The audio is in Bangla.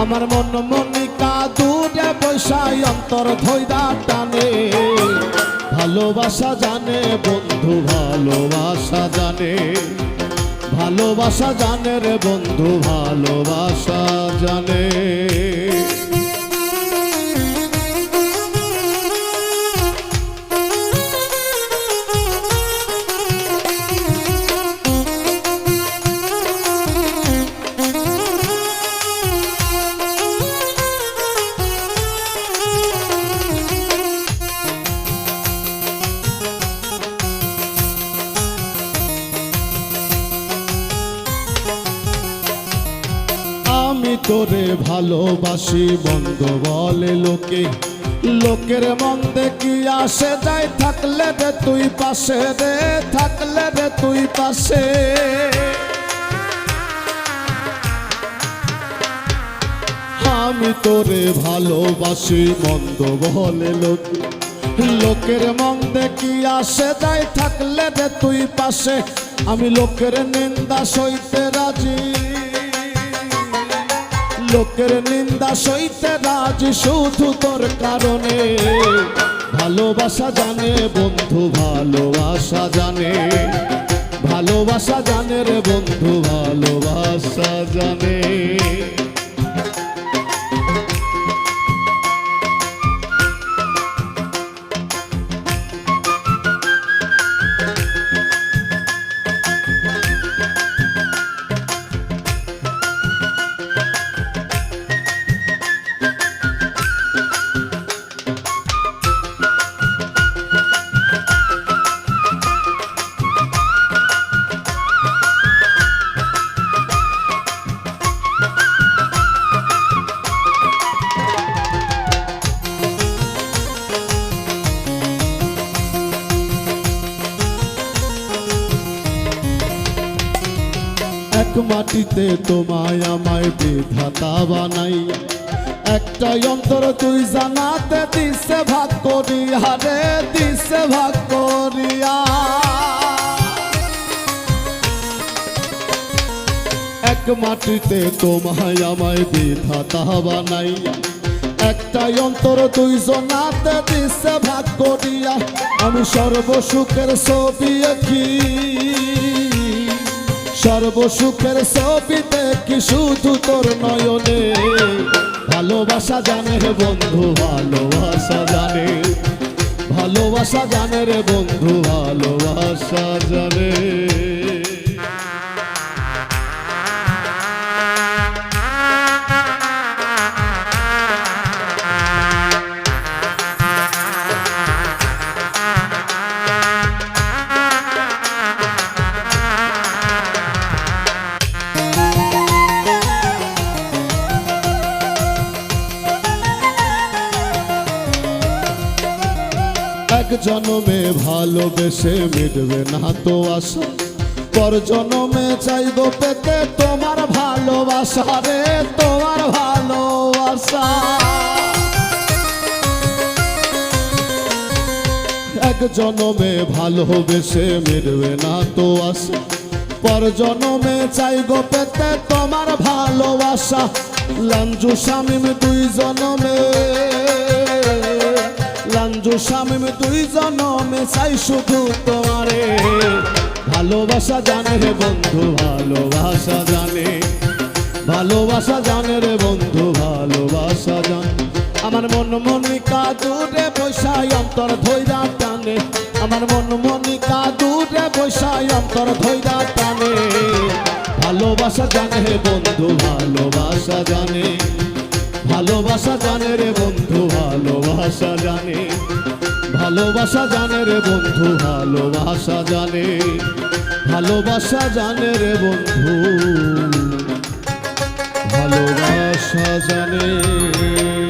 আমার মন মনিকা দূরে বৈশাই অন্তর ধৈরা টানে। ভালোবাসা জানে, বন্ধু ভালোবাসা জানে। ভালোবাসা জানে রে বন্ধু, ভালোবাসা জানে। তোরে ভালোবাসি, বন্ধ বলে লোকে। লোকের মন্দে কি আসে যাই থাকলে রে তুই পাশে রে, থাকলে রে তুই পাশে। আমি তোরে ভালোবাসি মন্দ বলে লোক। লোকের মন্দে কি আসে যায় থাকলে রে তুই পাশে। আমি লোকের নিন্দা সইতে রাজি। লোকের নিন্দা সইতে রাজ শুধু তোর কারণে। ভালোবাসা জানে বন্ধু, ভালোবাসা জানে। ভালোবাসা জানে রে বন্ধু, ভালোবাসা জানে। এক মাটিতে তোমায় আমায় বিধাতা বানাই। একটা অন্তর তুই জানাতে দিছে ভাগ করিয়া রে দিছে ভাগ করিয়া। এক মাটিতে তোমায় আমায় বিধাতা বানাই। একটা অন্তর তুই জনাতে দিছে ভাগ করিয়া, আমি সর্বসুখের ছবি আঁকি। সর্বসুখের ছবি দেখি শুধু তোর নয়নে? ভালোবাসা জানে রে বন্ধু, ভালোবাসা জানে। ভালোবাসা জানে রে বন্ধু, ভালোবাসা জানে। জনমে ভালোবেসে মিটবে না তো আশা। পর জনমে চাইব পেতে তোমার ভালোবাসা রে, তোমার ভালোবাসা। এক জনমে ভালোবেসে মিটবে না তো আশা। পর জনমে চাইব পেতে তোমার ভালোবাসা। লাঞ্জু স্বামী দুই জনমে লাঞ্জু স্বামী দুই জনমে চাই শুধু তোমারে। ভালোবাসা জানে রে বন্ধু, ভালোবাসা জানে। ভালোবাসা জানে রে বন্ধু, ভালোবাসা জানে। আমার মন মনি কাদুরে বৈশাই অন্তর ধৈরা টানে। আমার মন মনি কাদুরে বৈশাই অন্তর ধৈরা টানে। ভালোবাসা জানে রে বন্ধু, ভালোবাসা জানে। ভালোবাসা জানে রে বন্ধু, ভালোবাসা জানে। ভালোবাসা জানে রে বন্ধু ভালোবাসা জানে। ভালোবাসা জানে রে বন্ধু ভালোবাসা জানে।